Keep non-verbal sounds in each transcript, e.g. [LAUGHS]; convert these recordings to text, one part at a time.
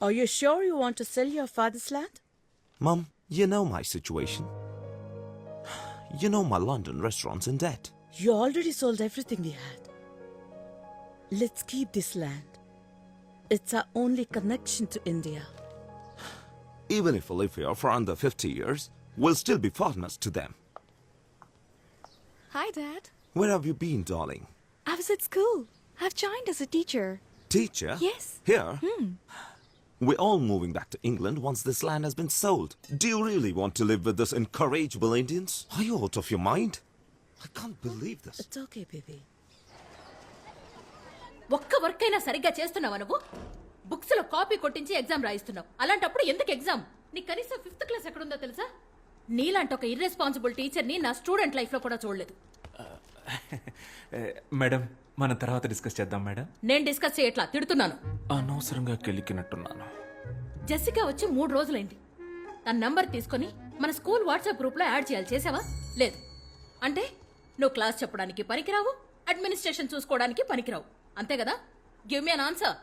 Are you sure you want to sell your father's land? Mum, you know my situation. You know my London restaurant's in debt. You already sold everything we had. Let's keep this land. It's our only connection to India. Even if we live here for under 50 years, we'll still be foreigners to them. Hi, Dad. Where have you been, darling? I was at school. I've joined as a teacher. Teacher? Yes. Here? Hmm. We're all moving back to England once this land has been sold. Do you really want to live with those incorrigible Indians? Are you out of your mind? I can't believe this. It's okay, baby. ఒక్క work అయినా సరిగ్గా చేస్తున్నావా నువ్వు బుక్స్లో copy కొట్టించి exam రాయిస్తున్నావు అలాంటప్పుడు ఎందుకు exam నీ కనీసం ఫిఫ్త్ క్లాస్ ఎక్కడుందో తెలుసా నీలాంటి ఒక ఇర్రెస్పాన్సిబుల్ టీచర్ని నా స్టూడెంట్ లైఫ్లో కూడా చూడలేదు మేడం మనం తర్వాత డిస్కస్ చేద్దాం మేడం. నేను డిస్కస్ చేయట్లా? తిడుతున్నాను. అనవసరంగా కెలికినట్టున్నాను. జెసికా వచ్చి మూడు రోజులైంది. తన నంబర్ తీసుకొని మన స్కూల్ వాట్సాప్ గ్రూప్లో యాడ్ చేయాలి చేసావా? లేదు. అంటే నువ్వు క్లాస్ చెప్పడానికి పనికిరావు అడ్మినిస్ట్రేషన్ చూసుకోవడానికి పనికిరావు. అంతే కదా? Give me an answer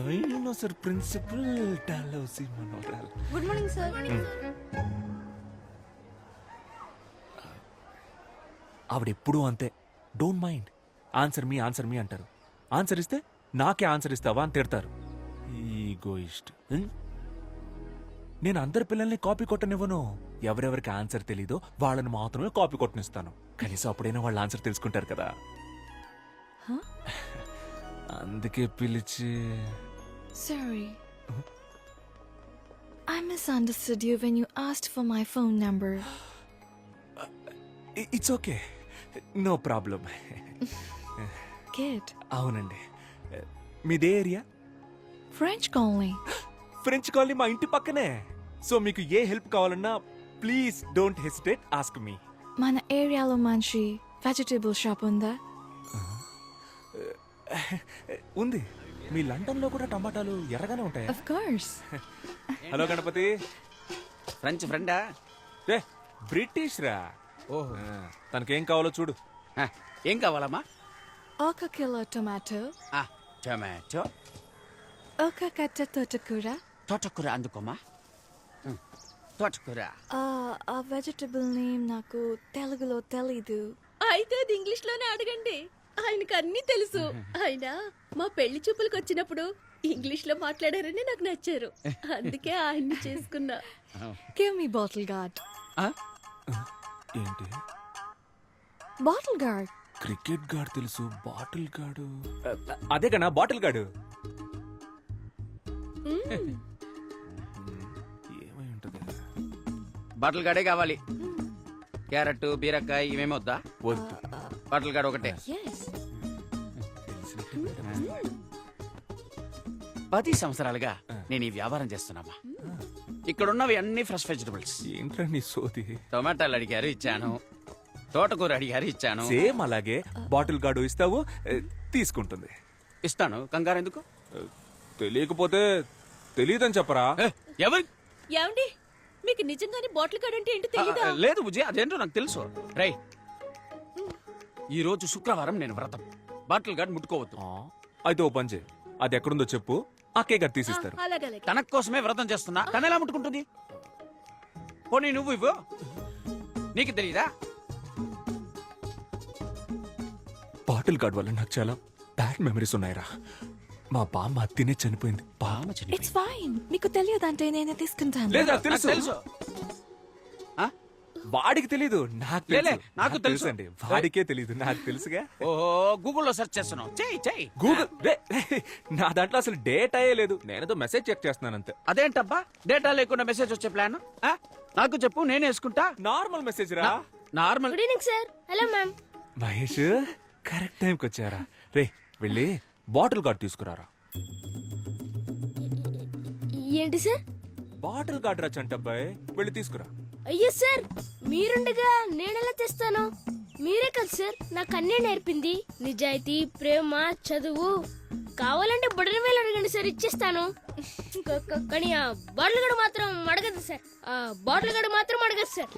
dinosaur principal Dalhousie మనోరల్ Good morning, sir. ఆవిడ ఎప్పుడూ అంతే. Don't mind. Answer me answer me అంటారు. ఆన్సర్ ఇస్తే నాకే ఆన్సర్ ఇస్తావా అని తిడతారు. ఈగోయిస్ట్. నేను అందరి పిల్లల్ని కాపీ కొట్టనివ్వను. ఎవరెవరికి ఆన్సర్ తెలీదో వాళ్ళని మాత్రమే కాపీ కొట్టనిస్తాను. కనీసం అప్పుడైనా వాళ్ళ ఆన్సర్ తెలుసుకుంటారు కదా. అందుకే పిలిచి Sorry. I misunderstood you when you asked for my phone number. [GASPS] It's okay no problem Kid. అవునండి. మీదే area? French calling. French colony మా ఇంటి పక్కనే. సో మీకు ఏ హెల్ప్ కావాలన్నా please don't hesitate ask me. మన ఏరియాలో మంచి వెజిటేబుల్ షాప్ ఉందా? ఉంది. మీ లండన్లో కూడా టమాటాలు ఎర్రగానే ఉంటాయా? Of course hello Ganapathi. French ఫ్రెండా బ్రిటిష్ రా ఓహో. తనకేం కావాలో చూడు. ఏం కావాలమ్మా? ఒక కిలో టొమాటో. ఆ, టొమాటో. ఒక కట్ట తోటకూర. తోటకూర అందుకోమా తోటకూర. ఆ, ఆ వెజిటబుల్ నేమ్ నాకు తెలుగులో తెలీదు. అయితే అది ఇంగ్లీష్లోనే అడగండి. ఆయనకు అన్ని తెలుసు. ఆయన మా పెళ్ళి చూపులకు వచ్చినప్పుడు ఇంగ్లీష్లో మాట్లాడారని నాకు నచ్చారు. అందుకే ఆయన్ని చేసుకున్నా. Give me bottle guard? ఏంటి? బాటిల్ గార్డ్ క్రికెట్ గాడు తెలుసు బాటిల్ గాడు. అదే కన్నా బాటిల్ గాడు. ఏమై ఉంటది? బాటిల్ గాడే కావాలి. క్యారెట్ బీరకాయ ఇవేమి వద్దా? వద్దు. బాటిల్ గాడు ఒకటే. పది సంవత్సరాలుగా నేను ఈ వ్యాపారం చేస్తున్నామా ఇక్కడ ఉన్నవి అన్ని ఫ్రెష్ వెజిటబుల్స్ ఏంట్రా నీ సోది? టొమాటాలు అడిగారు ఇచ్చాను. తోటకూర అడిగారు ఇచ్చాను. సేమ్ అలాగే బాటిల్ గార్డు ఇస్తావు తీసుకుంటుంది. ఇస్తాను. కంగారు ఎందుకు? తెలియకపోతే తెలియదని చెప్పరా? ఎవరు? ఏమండి? మీకు నిజంగానే బాటిల్ కార్డ్ అంటే ఏంటో తెలియదా లేదు బుజ్జి అదేంటో నాకు తెలుసు. రై ఈ రోజు శుక్రవారం నేను వ్రతం. బాటిల్ గార్డ్ ముట్టుకోవద్దు. ఆ, అయితే ఓ పని చేయి. అది ఎక్కడుందో చెప్పు. ఆ కేక్ అది తీసిస్తారు అలాగే తన కోసమే వ్రతం చేస్తున్నా. తన ఎలా ముట్టుకుంటుంది? పోనీ నువ్వు ఇవ్వు. నీకు తెలియదా బాటిల్ గార్డ్ వల్ల నాకు చాలా బ్యాడ్ మెమరీస్ ఉన్నాయిరా. మా బామ్మ తినే చనిపోయింది. బామ్మ చనిపోయింది. ఇట్స్ ఫైన్ మీకు తెలియదంటే నేనే తీసుకుంటాను. లేదా నాకు తెలుసు? తెలుసు? వాడికి తెలీదు నాకు లేలే, తెలుసు. నాకు తెలుసు. అండి వాడికే తెలీదు నాకు తెలుసుగా. ఓహో గూగుల్లో సెర్చ్ చేస్తున్నావు. చెయ్యి చెయ్యి గూగుల్ రే, నా దాంట్లో అసలు డేట్ అయ్యే లేదు. నేనేదో మెసేజ్ చెక్ చేస్తున్నాను అంతే. అదేంటబ్బా? డేటా లేకుండా మెసేజ్ వచ్చే ప్లాన్? నాకు చెప్పు నేను వేసుకుంటా? నార్మల్ మెసేజ్ రా. Normal. Good evening sir hello ma'am Mahesh correct టైంకి వచ్చారా? రే వెళ్ళి బాటిల్ గార్డ్ తీసుకురారా? ఏంటి సార్ బాటిల్ గార్డ్ రా చంటబ్బాయ్. వెళ్ళి తీసుకురా. అయ్యో సార్ మీరుండగా నేనెలా తెస్తాను? మీరే కదా సార్ నాకు అన్నీ నేర్పింది. నిజాయితీ ప్రేమ చదువు. కావాలంటే బుడని వేలు అడగండి సార్ ఇచ్చేస్తాను. కానీ ఆ బాటిల్ గడు మాత్రం అడగదు సార్. ఆ బాటిల్ గడు మాత్రం అడగదు సార్.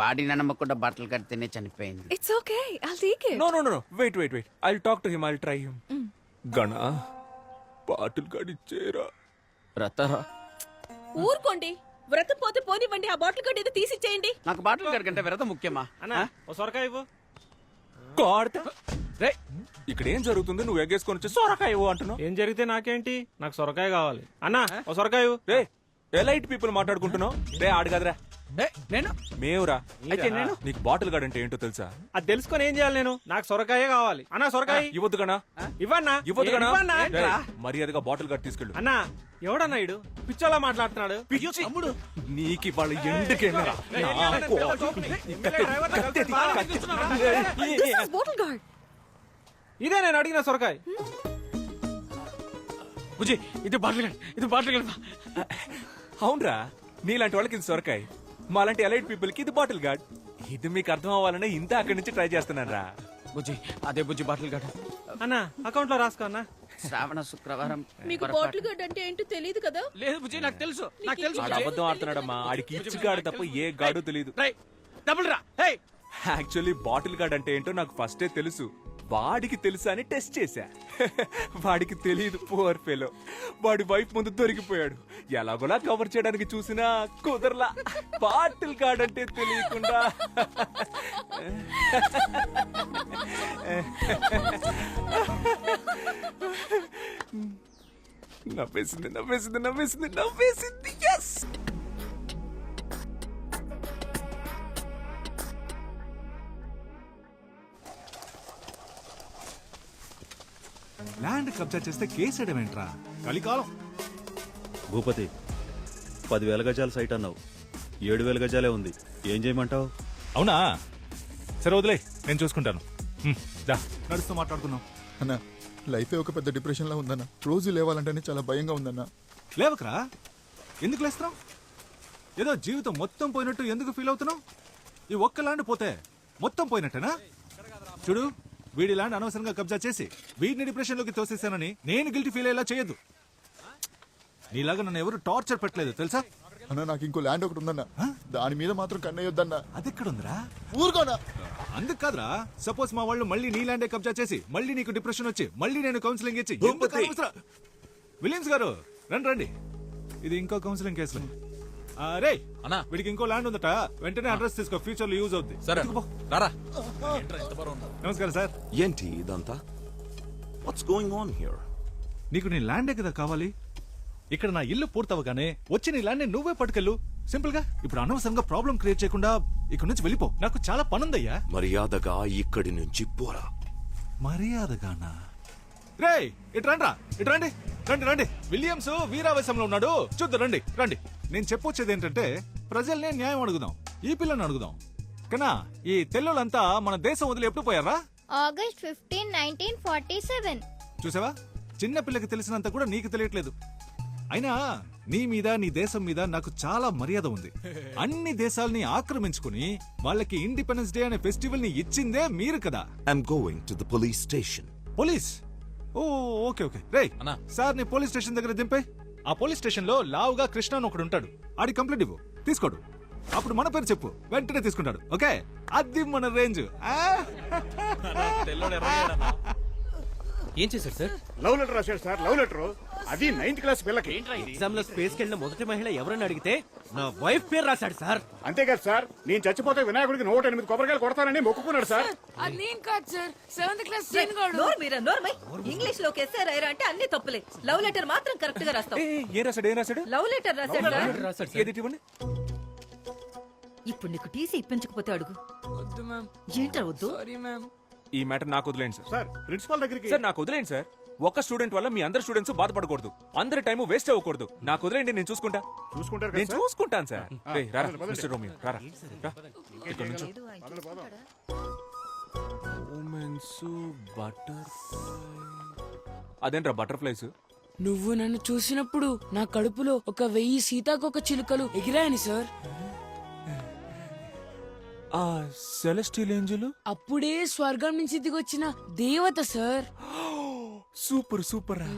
బాడీని నమ్మకుండా బట్టలు కడితేనే చనిపోయింది. It's okay I'll take it no no no wait wait wait I talk to him I try him Gana bottle గడిచేరా రతారా. ఊరుకోండి. వ్రతం పోతే పోనివ్వండి ఆ బాటిల్ కట్ ఏదో తీసిచ్చేయండి. నాకు బాటిల్ కడకంటే వ్రతం ముఖ్యమా? అన్నా ఓ సొరకాయ ఇవ్వు. కార్డ్ రే ఇక్కడ ఏం జరుగుతుంది? నువ్వు ఎగ్గేసుకొని వచ్చి సొరకాయ ఇవ్వు అంటున్నావు. ఏం జరిగితే నాకేంటి? నాకు సొరకాయ కావాలి. అన్నా ఓ సొరకాయ ఇవ్వు. రే ఎలైట్ పీపుల్ మాట్లాడుకుంటున్నావు? రే ఆడు కదరా. డేయ్, నేను? మేవురా. అయితే నేను? నీకు బాటిల్ గార్డ్ అంటే ఏంటో తెలుసా? అది తెలుసుకొని ఏం చేయాలి నేను? నాకు సొరకాయే కావాలి. అన్నా సొరకాయ ఇవ్వద్దు గనా ఇవ్వన్నా? ఇవ్వద్దు రేయ్, మర్యాదగా బాటిల్ గార్డ్ తీసుకెళ్ళు. అన్నా ఎవడన్నా ఇడు? పిచ్చోలా మాట్లాడుతున్నాడు? తమ్ముడు నీకు ఇవాళ గార్డ్. ఇదే నేను అడిగిన సొరకాయ. బుజ్జి ఇది బాటిల్ గడ్ ఇది బాటిల్ గడ్ అవునరా నీలాంటి వాళ్ళకి ఇది సొరకాయ. మాలాంటి ఎలైట్ పీపుల్కి ఇది బాటిల్ గార్డ్. ఇది మీకు అర్థం అవ్వాలనే ఇంత అక్కడి నుంచి ట్రై చేస్తున్నాను రా బుజ్జి అదే బుజ్జి బాటిల్ గడ్ అన్నా అకౌంట్లో రాసుకో అన్నా. శ్రావణ శుక్రవారం మీకు. బాటిల్ గడ్ అంటే ఏంటో తెలియదు కదా? లేదు బుజ్జి నాకు తెలుసు నాకు తెలుసు. ఆడు అబద్ధం ఆడుతున్నాడమ్మా. ఆడికి ఇచ్చి గాడు తప్ప ఏ గాడు తెలియదు డబుల్ రా హే. యాక్చువల్లీ బాటిల్ గార్డ్ అంటే ఏంటో నాకు ఫస్టే తెలుసు. వాడికి తెలుసా అని టెస్ట్ చేశా. [LAUGHS] వాడికి తెలియదు పువర్ ఫెలో వాడి వైఫ్ ముందు దొరికిపోయాడు. ఎలాగోలా కవర్ చేయడానికి చూసినా కుదరలా. బాటిల్ గార్డ్ అంటే తెలియకుండా. [LAUGHS] నవ్వేసింది నవ్వేసింది నవ్వేసింది నవ్వేసింది. ఎస్ ల్యాండ్ కబ్జా చేస్తే కేసేయడం ఏంట్రా కలికాలం. భూపతి పదివేల గజాల సైట్ అన్నావు. ఏడు వేల గజాలే ఉంది. ఏం చేయమంటావు? అవునా? సరే వదిలే నేను చూసుకుంటాను. హ్మ్, దా. నడుస్తూ మాట్లాడుకుందాం. అన్న లైఫే ఒక పెద్ద డిప్రెషన్ లా ఉందన్న. రోజు లేవాలంటేనే చాలా భయంగా ఉందన్న. లేవకరా? ఎందుకు లేస్తున్నావు? ఏదో జీవితం మొత్తం పోయినట్టు ఎందుకు ఫీల్ అవుతున్నావు? ఈ ఒక్క ల్యాండ్ పోతే మొత్తం పోయినట్టేనా? చూడు వీడి ల్యాండ్ అనవసరంగా కబ్జా చేసి వీడిని డిప్రెషన్లోకి తోసేసానని నేను గిల్టీ ఫీల్ అయ్యేలా చేయొద్దు. నీలాగా నన్ను ఎవరు టార్చర్ పెట్టలేదు తెలుసా? అన్న నాకు ఇంకో ల్యాండ్ ఒకటి ఉందన్న. దాని మీద మాత్రం కన్నయ్యొద్దన్న. అది ఎక్కడుందిరా ఊరుకోనా? అందుకు కాదురా. సపోజ్ మా వాళ్ళు మళ్ళీ నీ ల్యాండే కబ్జా చేసి మళ్ళీ నీకు డిప్రెషన్ వచ్చి మళ్ళీ నేను కౌన్సిలింగ్ ఇచ్చి? విలియమ్స్ గారు రండి రండి. ఇది ఇంకో కౌన్సిలింగ్ కేసు రే అన్నా. వీడికి ఇంకో ల్యాండ్ ఉందట. వెంటనే అడ్రస్ తీసుకో ఫ్యూచర్లో యూజ్ అవుద్ది. సరే. రారా. నమస్కారం సార్. ఏంటి ఇదంతా? వాట్స్ గోయింగ్ ఆన్ హియర్ నీకు నీ ల్యాండే కదా కావాలి? ఇక్కడ నా ఇల్లు పూర్తవగానే వచ్చి నీ ల్యాండ్ నువ్వే పట్టుకెళ్ళు. సింపుల్గా? ఇప్పుడు అనవసరంగా ప్రాబ్లం క్రియేట్ చేయకుండా ఇక్కడ నుంచి వెళ్ళిపో. నాకు చాలా పనుందయ్యా. మర్యాదగా ఇక్కడి నుంచి పోరా. మర్యాదగానా? రే ఇటు రండి ఇటు రండి. రండి రండి. విలియమ్స్ వీరావేశంలో ఉన్నాడు. చూద్దాం రండి రండి. నేను చెప్పొచ్చేది ఏంటంటే ప్రజల్నే న్యాయం అడుగుదాం ఈ పిల్లని అడుగుదాం. కన్నా ఈ తెల్లులంతా మన దేశం వదిలి ఎప్పుడు పోయారా? August fifteen nineteen forty seven. చూసావా? చిన్న పిల్లకి తెలిసినంత కూడా నీకు తెలియట్లేదు. అయినా నీ మీద నీ దేశం మీద నాకు చాలా మర్యాద ఉంది. [LAUGHS] అన్ని దేశాల్ని ఆక్రమించుకుని వాళ్ళకి ఇండిపెండెన్స్ డే అనే ఫెస్టివల్ని ఇచ్చిందే మీరు కదా? I'm going to the police station police? Oh okay okay. రే అన్నా. సార్ నీ పోలీస్ స్టేషన్ దగ్గర దింపే. ఆ పోలీస్ స్టేషన్లో లావుగా కృష్ణ అని ఒకడు ఉంటాడు. ఆడి కంప్లైంట్ ఇవ్వు. తీసుకోడు. అప్పుడు మన పేరు చెప్పు. వెంటనే తీసుకుంటాడు. ఓకే? అది మన రేంజ్. ఆ? ఏం చేశారు సార్? లవ్ లెటర్ రాశాడు సార్. Love letter. అది నైన్త్ క్లాస్ పిల్లకి. ఎగ్జామ్లో స్పేస్ కెళ్ళిన మొదటి మహిళ ఎవరని అడిగితే నా వైఫ్ పేరు రాశాడు సార్. అంతేకాదు సార్? నేను చచ్చిపోతే వినాయకుడికి నూట ఎనిమిది కొబ్బరికాయలు కొడతానని మొక్కుకున్నాడు సార్. అది నేను కాదు సార్. సెవెంత్ క్లాస్ నోరు మీరా నోర్మై ఇంగ్లీష్లోకి ఎస్ఆర్ ఐరా అంటే అన్ని తప్పులే. లవ్ లెటర్ మాత్రం కరెక్ట్గా రాస్తావు. ఏ, ఏం రాశాడు ఏం రాశాడు? లవ్ లెటర్ రాశాడు. రాశాడు ఏది ఇవ్వండి? ఇప్పుడు నీకు టీసీ ఇప్పించకపోతే అడుగు. వద్దు మ్యామ్ ఏంట్రా వద్దు? సారీ మ్యామ్ ఈ మ్యాటర్ నాకు వదిలేండి సార్. సార్ ప్రిన్సిపాల్ దగ్గరికి సార్ నాకు వదిలేండి సార్. ఒక్క స్టూడెంట్ వల్ల మీ అందరు స్టూడెంట్స్ బాధపడకూడదు. అందరి టైం వేస్ట్ అవ్వకూడదు. నాకు వదిలేండి నేను చూసుకుంటా. చూసుకుంటారు నేను సార్? చూసుకుంటాను సార్. రేయ్, రారా. మిస్టర్ రోమియో రారా. రా. ఇక్కడ నుంచో. అదేంట్రా బటర్ఫ్లైస్ నువ్వు నన్ను చూసినప్పుడు నా కడుపులో ఒక వెయ్యి సీతాకొక చిలుకలు ఎగిరాయని సార్. ఆ సెలెస్టియల్ ఏంజల్? అప్పుడే స్వర్గం నుంచి దిగొచ్చిన దేవత సార్. [GASPS] సూపర్ సూపర్ రా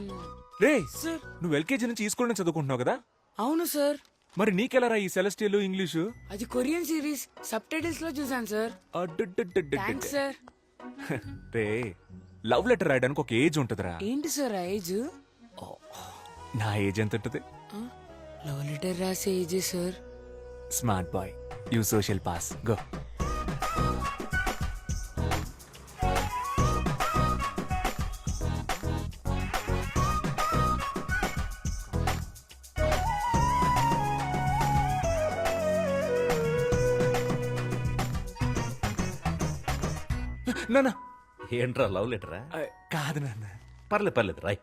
రే సార్. నువ్వు ఎల్కేజీ నుంచి ఈ స్కూల్ నుంచి చదువుకుంటున్నావు కదా? అవును సార్. మరి నీకెలారా ఈ సెలస్టియల్ ఇంగ్లీషు? అది కొరియన్ సిరీస్. సబ్ టైటిల్స్లో చూసాను సార్ థ్యాంక్స్ సార్. [LAUGHS] రే లవ్ లెటర్ రాయడానికి ఒక ఏజ్ ఉంటుందిరా. ఏంటి సార్ ఆ ఏజ్? నా ఏజ్ ఎంత ఉంటుంది? లవ్ లెటర్ రాసే age sir. Smart boy you social pass. Go. నాన్న ఏంట్రా లవ్ లెటరా? కాదు నాన్న. పర్లేదు పర్లేదు రాయ్.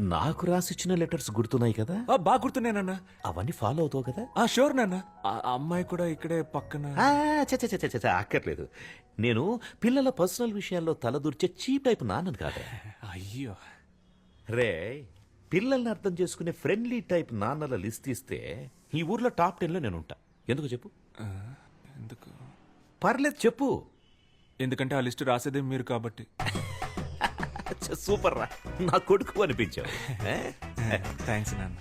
నాకు రాసిచ్చిన లెటర్స్ గుర్తున్నాయి కదా? బాగా గుర్తున్నానన్న అవన్నీ ఫాలో అవుతావు కదా? ఆ షూర్ నాన్న. అమ్మాయి కూడా ఇక్కడే పక్కన. అక్కర్లేదు. నేను పిల్లల పర్సనల్ విషయాల్లో తలదూర్చే చీప్ టైప్ నాన్నను కాదు అయ్యో. రే పిల్లల్ని అర్థం చేసుకునే ఫ్రెండ్లీ టైప్ నాన్నల లిస్ట్ ఇస్తే ఈ ఊర్లో టాప్ టెన్లో నేను ఉంటా ఎందుకు చెప్పు? ఎందుకు? పర్లేదు చెప్పు. ఎందుకంటే ఆ లిస్ట్ రాసేదే మీరు కాబట్టి. [LAUGHS] సూపర్ రా. నా కొడుకు అనిపించావు? [LAUGHS] థ్యాంక్స్ నాన్న.